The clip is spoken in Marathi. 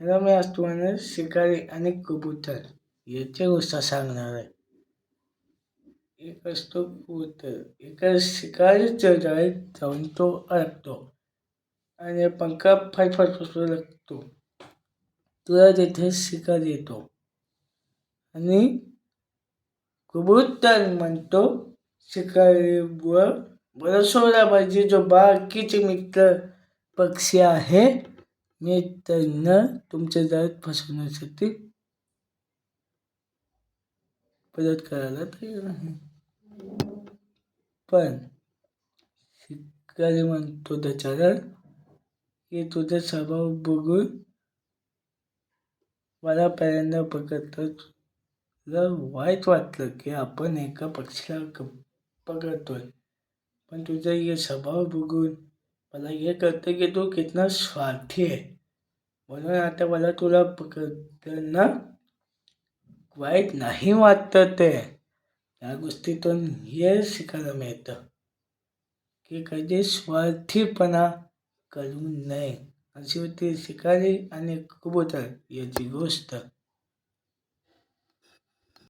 याला मी आज तुम्हाला शिकारी आणि कबूतर याची गोष्ट सांगणार आहे एक असतो कबूतर एका शिकारीच्या जाळीत जाऊन तो अडकतो आणि पंखा फाटफाट फसू लागतो तुला तिथे शिकार येतो आणि कबूतर म्हणतो शिकारीवर बरं सोडा पाहिजे जो बाकीचे मित्र पक्षी आहे मी त्यांना तुमच्या जाळ्यात फसवण्यासाठी मदत करायला तयार आहे. पण शिकारी म्हणतो त्याच्यावर की तुझा स्वभाव बघून मला पहिल्यांदा पकडतो वाईट वाटलं की आपण एका पक्षीला पकडतोय पण तुझा हे स्वभाव बघून मला हे कळतं की तू कितना स्वार्थी आहे. म्हणून आता मला तुला पकडताना वाईट नाही वाटतं ते. या गोष्टीतून हे शिकायला मिळतं की कधी स्वार्थीपणा करू नये. अशी होती शिकारी आणि कबूतर याची गोष्ट.